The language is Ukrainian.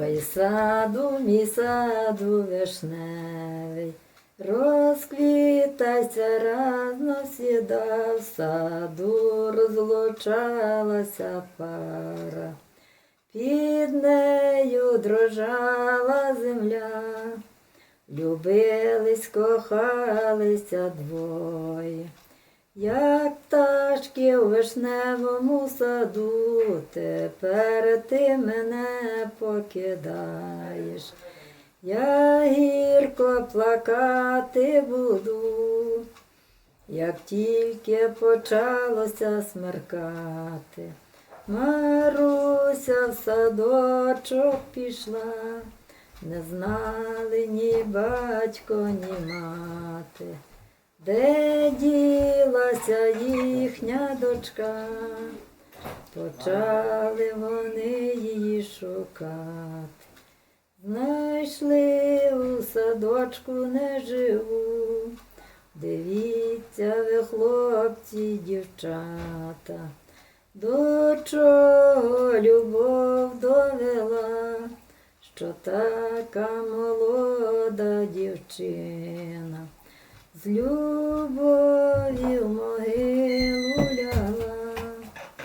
Ой, саду, мій саду вишневий, розквітайся разно сіда, в саду розлучалася пара, під нею дрожала земля, любились, кохалися двоє. Як пташки у вишневому саду, тепер ти мене покидаєш. Я гірко плакати буду, як тільки почалося смеркати. Маруся в садочок пішла, не знали ні батько, ні мати. Де ділася їхня дочка, почали вони її шукати. Знайшли у садочку неживу, дивіться ви, хлопці, дівчата, до чого любов довела, що така молода дівчина. З могилу